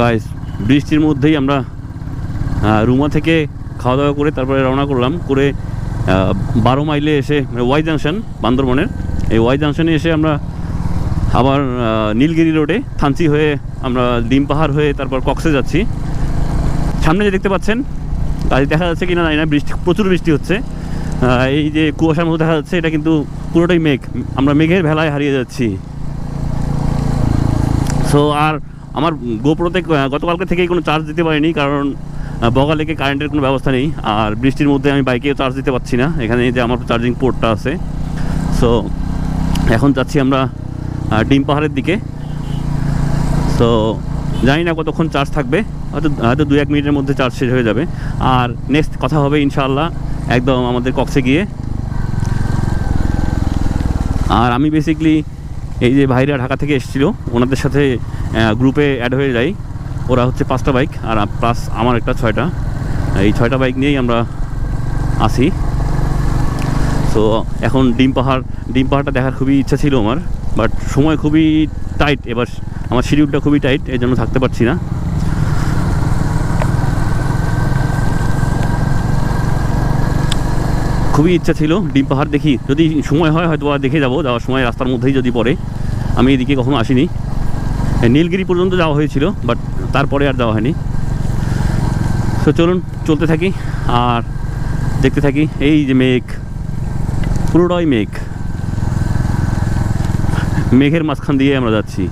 Guys বৃষ্টির মধ্যেই আমরা রুমা থেকে খাওয়া দাওয়া করে তারপরে রওনা করলাম। করে বারো মাইলে এসে মানে ওয়াই জাংশন বান্দরবনের। এই ওয়াই জাংশনে এসে আমরা আবার নীলগিরি রোডে থানচি হয়ে আমরা ডিম পাহাড় হয়ে তারপর কক্সে যাচ্ছি। সামনে যে দেখতে পাচ্ছেন গাড়ি দেখা যাচ্ছে কিনা জানি না, বৃষ্টি, প্রচুর বৃষ্টি হচ্ছে। এই যে কুয়াশার মধ্যে দেখা যাচ্ছে, এটা কিন্তু পুরোটাই মেঘ। আমরা মেঘের ভেলায় হারিয়ে যাচ্ছি। সো আর আমার গোপ্রোতে গতকালকে থেকেই কোনো চার্জ দিতে পারিনি, কারণ বগা লেকে কারেন্টের কোনো ব্যবস্থা নেই, আর বৃষ্টির মধ্যে আমি বাইকেও চার্জ দিতে পারছি না। এখানে যে আমার চার্জিং পোর্টটা আছে। সো এখন যাচ্ছি আমরা ডিম পাহাড়ের দিকে। সো জানি না কতক্ষণ চার্জ থাকবে, হয়তো হয়তো দু এক মিনিটের মধ্যে চার্জ শেষ হয়ে যাবে। আর নেক্সট কথা হবে ইনশাআল্লাহ, একদম আমাদের কক্সে গিয়ে। আর আমি বেসিকলি এই যে ভাইরা ঢাকা থেকে এসেছিল, ওনাদের সাথে গ্রুপে অ্যাড হয়ে যাই ওরা হচ্ছে পাঁচটা বাইক আর প্লাস আমার একটা ছয়টা। এই ছয়টা বাইক নিয়েই আমরা আসি তো এখন ডিম পাহাড়, ডিম পাহাড়টা দেখার খুবই ইচ্ছা ছিল আমার বাট সময় খুবই টাইট এবার আমার শিডিউলটা খুবই টাইট এই জন্য থাকতে পারছি না। খুবই ইচ্ছা ছিল, ডিম পাহাড় দেখি, যদি সময় হয় হয়তো বা দেখে যাব, যাওয়ার সময় রাস্তার মধ্যেই যদি পড়ে। আমি এদিকে কখনো আসিনি। নীলগিরি পর্যন্ত যাওয়া হয়েছিল বাট তারপরে আর যাওয়া হয়নি। তো চলুন, চলতে থাকি, আর দেখতে থাকি, এই যে মেঘ, পুরোটাই মেঘ। মেঘের মাঝখান দিয়ে আমরা যাচ্ছি।